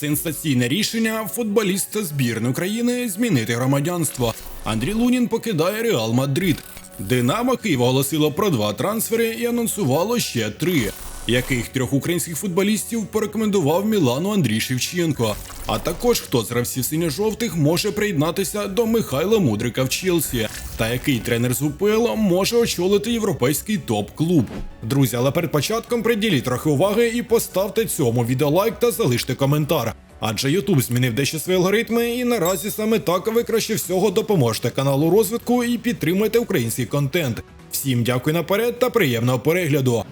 Сенсаційне рішення футболіста збірної України змінити громадянство. Андрій Лунін покидає Реал Мадрид. Динамо Київ оголосило про два трансфери і анонсувало ще три. Яких трьох українських футболістів порекомендував Мілану Андрій Шевченко. А також хто з гравців синьо-жовтих може приєднатися до Михайла Мудрика в Челсі, та який тренер з УПЛ може очолити європейський топ-клуб. Друзі, але перед початком приділіть трохи уваги і поставте цьому відео лайк та залиште коментар. Адже YouTube змінив дещо свої алгоритми, і наразі саме так ви краще всього допоможете каналу розвитку і підтримуєте український контент. Всім дякую наперед та приємного перегляду.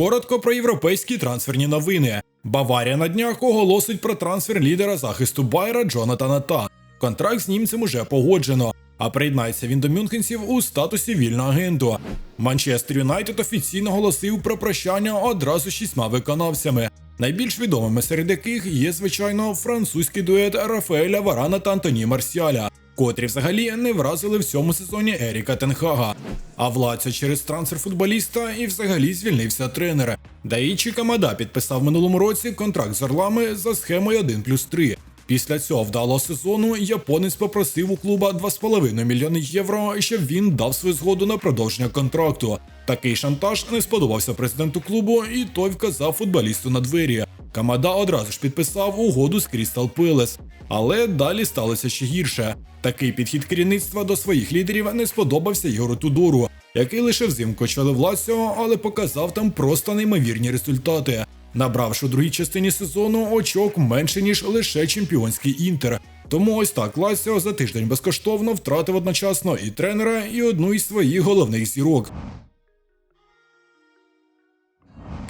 Коротко про європейські трансферні новини. Баварія на днях оголосить про трансфер лідера захисту Байера Джонатана Та. Контракт з німцем уже погоджено. А приєднається він до мюнхенців у статусі вільного агенту. Манчестер Юнайтед офіційно оголосив про прощання одразу шістьма виконавцями. Найбільш відомими серед яких є, звичайно, французький дует Рафаеля Варана та Антоні Марсіаля, котрі взагалі не вразили в цьому сезоні Еріка Тенхага. А Владця через трансфер футболіста і взагалі звільнився тренер. Даїчі Камада підписав минулому році контракт з Орлами за схемою 1 плюс 3. Після цього вдалого сезону японець попросив у клуба 2,5 мільйони євро, щоб він дав свою згоду на продовження контракту. Такий шантаж не сподобався президенту клубу, і той вказав футболісту на двері. Камада одразу ж підписав угоду з Крістал Пелес. Але далі сталося ще гірше. Такий підхід керівництва до своїх лідерів не сподобався Ігору Тудору, який лише взимку очолив Ласіо, але показав там просто неймовірні результати, набравши у другій частині сезону очок менше ніж лише чемпіонський інтер. Тому ось так Ласіо за тиждень безкоштовно втратив одночасно і тренера, і одну із своїх головних зірок.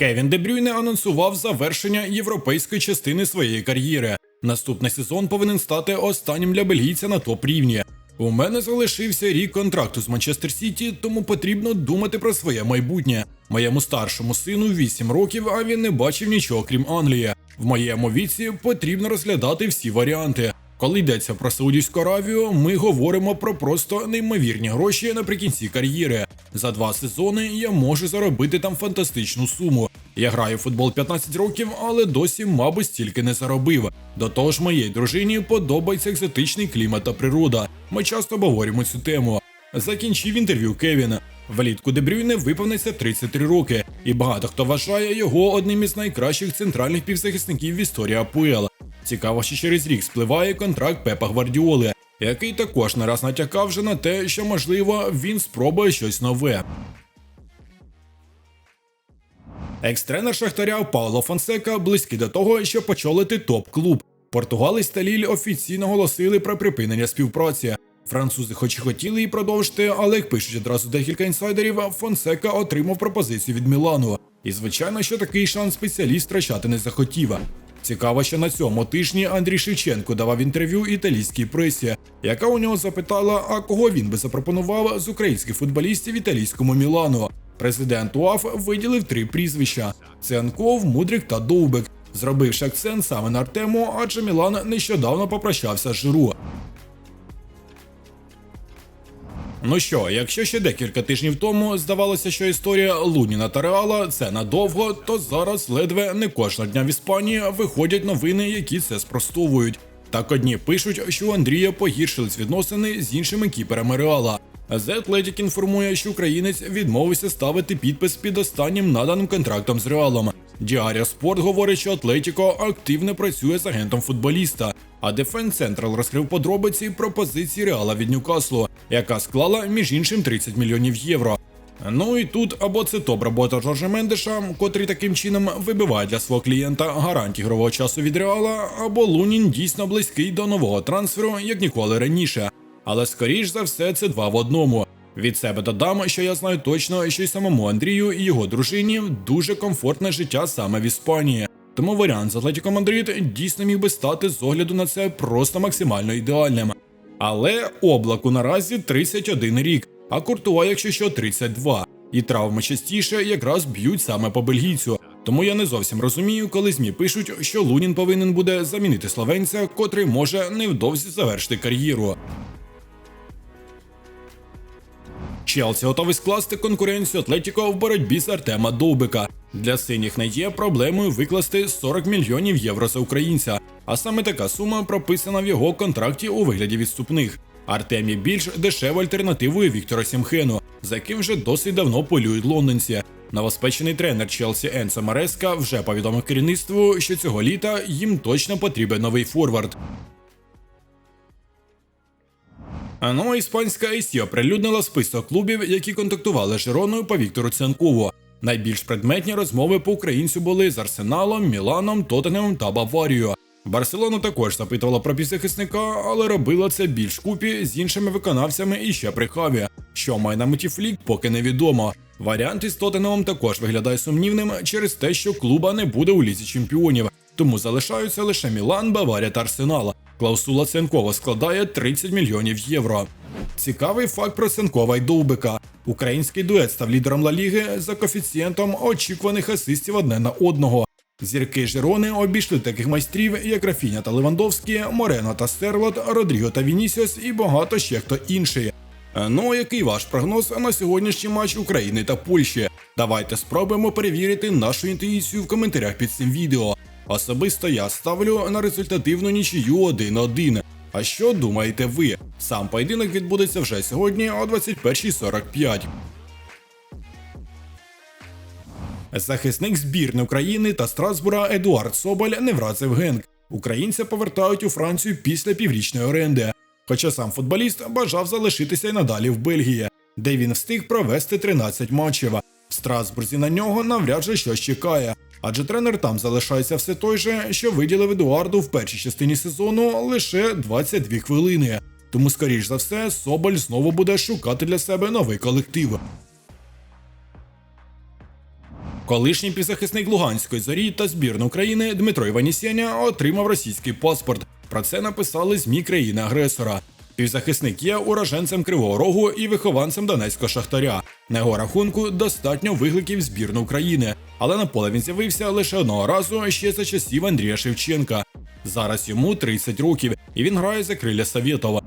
Кевін Дебрюйне анонсував завершення європейської частини своєї кар'єри. Наступний сезон повинен стати останнім для бельгійця на топ рівні. У мене залишився рік контракту з Манчестер Сіті, тому потрібно думати про своє майбутнє. Моєму старшому сину 8 років, а він не бачив нічого крім Англії. В моєму віці потрібно розглядати всі варіанти. Коли йдеться про Саудівську Аравію, ми говоримо про просто неймовірні гроші наприкінці кар'єри. За два сезони я можу заробити там фантастичну суму. Я граю в футбол 15 років, але досі, мабуть, стільки не заробив. До того ж, моїй дружині подобається екзотичний клімат та природа. Ми часто обговорюємо цю тему. Закінчив інтерв'ю Кевін. Влітку Дебрюйне виповниться 33 роки, і багато хто вважає його одним із найкращих центральних півзахисників в історії АПЛ. Цікаво, що через рік спливає контракт Пепа Гвардіоли, який також не раз натякав вже на те, що можливо він спробує щось нове. Екс-тренер Шахтаря Пауло Фонсека близький до того, щоб очолити топ-клуб. Португалець та Ліль офіційно оголосили про припинення співпраці. Французи хоч і хотіли її продовжити, але як пишуть одразу декілька інсайдерів, Фонсека отримав пропозицію від Мілану. І звичайно, що такий шанс спеціаліст втрачати не захотів. Цікаво, що на цьому тижні Андрій Шевченко давав інтерв'ю італійській пресі, яка у нього запитала, а кого він би запропонував з українських футболістів італійському Мілану. Президент УАФ виділив три прізвища: це Анков, Мудрик та Довбик, зробивши акцент саме на Артему, адже Мілан нещодавно попрощався з Жиру. Ну що, якщо ще декілька тижнів тому здавалося, що історія Луніна та Реала це надовго, то зараз ледве не кожного дня в Іспанії виходять новини, які це спростовують. Так одні пишуть, що у Андрія погіршились відносини з іншими кіперами Реала. The Athletic інформує, що українець відмовився ставити підпис під останнім наданим контрактом з Реалом. Діарія Спорт говорить, що Атлетіко активно працює з агентом футболіста. А Defense Central розкрив подробиці пропозиції Реала від Ньюкаслу, яка склала між іншим 30 мільйонів євро. Ну і тут або це топ робота Жоржа Мендеша, котрий таким чином вибиває для свого клієнта гарантії ігрового часу від Реала, або Лунін дійсно близький до нового трансферу, як ніколи раніше. Але скоріш за все це два в одному. Від себе додам, що я знаю точно, що й самому Андрію і його дружині дуже комфортне життя саме в Іспанії. Тому варіант з Атлетіко Мадрид дійсно міг би стати з огляду на це просто максимально ідеальним. Але облаку наразі 31 рік, а Куртуа, якщо що, 32. І травми частіше якраз б'ють саме по бельгійцю. Тому я не зовсім розумію, коли ЗМІ пишуть, що Лунін повинен буде замінити словенця, котрий може невдовзі завершити кар'єру. Челсі готовий скласти конкуренцію Атлетіко в боротьбі з Артема Довбика. Для синіх не є проблемою викласти 40 мільйонів євро за українця, а саме така сума прописана в його контракті у вигляді відступних. Артем є більш дешевою альтернативою Віктора Сімхену, за яким вже досить давно полюють лондонці. Новоспечений тренер Челсі Енсо Мареска вже повідомив керівництву, що цього літа їм точно потрібен новий форвард. Ну, іспанська IC оприлюднила список клубів, які контактували з Жироною по Віктору Цянкову. Найбільш предметні розмови по українцю були з Арсеналом, Міланом, Тоттенемом та Баварією. Барселона також запитувала про півзахисника, але робила це більш купі з іншими виконавцями і ще при хаві. Що має на меті флік, поки невідомо. Варіант із Тоттенемом також виглядає сумнівним через те, що клуба не буде у лізі чемпіонів, тому залишаються лише Мілан, Баварія та Арсенал. Клаусула Ценкова складає 30 мільйонів євро. Цікавий факт про Ценкова й Довбика. Український дует став лідером Ла Ліги за коефіцієнтом очікуваних асистів одне на одного. Зірки Жирони обійшли таких майстрів, як Рафіня та Левандовський, Морено та Стерлот, Родріго та Вінісіос і багато ще хто інший. Ну, який ваш прогноз на сьогоднішній матч України та Польщі? Давайте спробуємо перевірити нашу інтуїцію в коментарях під цим відео. Особисто я ставлю на результативну нічию 1-1. А що думаєте ви? Сам поєдинок відбудеться вже сьогодні о 21.45. Захисник збірної України та Страсбура Едуард Соболь не вразив Генк. Українця повертають у Францію після піврічної оренди. Хоча сам футболіст бажав залишитися й надалі в Бельгії, де він встиг провести 13 матчів. В Страсбурзі на нього навряд чи щось чекає, адже тренер там залишається все той же, що виділив Едуарду в першій частині сезону лише 22 хвилини. Тому, скоріш за все, Соболь знову буде шукати для себе новий колектив. Колишній півзахисник Луганської зорі та збірної України Дмитро Іванісєня отримав російський паспорт. Про це написали ЗМІ країни-агресора. Півзахисник є уроженцем Кривого Рогу і вихованцем Донецького Шахтаря. На його рахунку достатньо викликів збірної України, але на поле він з'явився лише одного разу ще за часів Андрія Шевченка. Зараз йому 30 років, і він грає за криля Совєтова.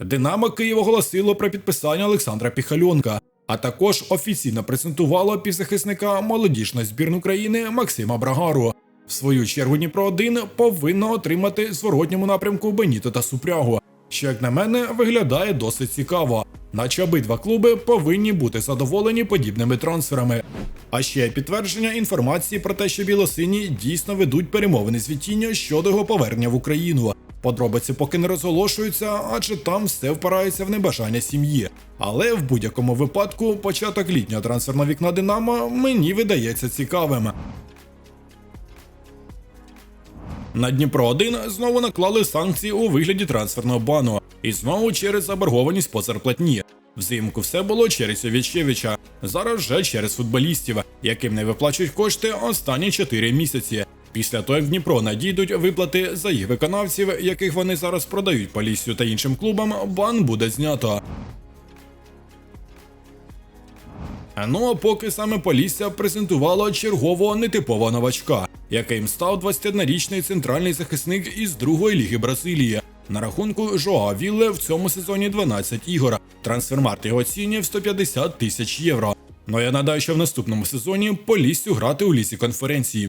Динамо Київ оголосило про підписання Олександра Піхальонка, а також офіційно презентувало півзахисника молодіжної збірної України Максима Брагару. В свою чергу Дніпро 1 повинно отримати зворотньому напрямку Беніто та Супрягу, що, як на мене, виглядає досить цікаво, наче обидва клуби повинні бути задоволені подібними трансферами. А ще підтвердження інформації про те, що білосині дійсно ведуть перемовини з Вітінню щодо його повернення в Україну. Подробиці поки не розголошуються, адже там все впирається в небажання сім'ї. Але в будь-якому випадку початок літнього трансферного вікна Динамо мені видається цікавим. На Дніпро 1 знову наклали санкції у вигляді трансферного бану, і знову через заборгованість по зарплатні. Взимку все було через Овічевича, зараз вже через футболістів, яким не виплачують кошти останні 4 місяці. Після того, як в Дніпро надійдуть виплати за їх виконавців, яких вони зараз продають Поліссю та іншим клубам, бан буде знято. Ну а поки саме Полісся презентувало чергового нетипового новачка, яким став 21-річний центральний захисник із другої ліги Бразилії. На рахунку Жоа Вілле в цьому сезоні 12 ігор. Трансфермарт його оцінює в 150 тисяч євро. Ну я нагадаю, що в наступному сезоні Поліссю грати у лісі конференції.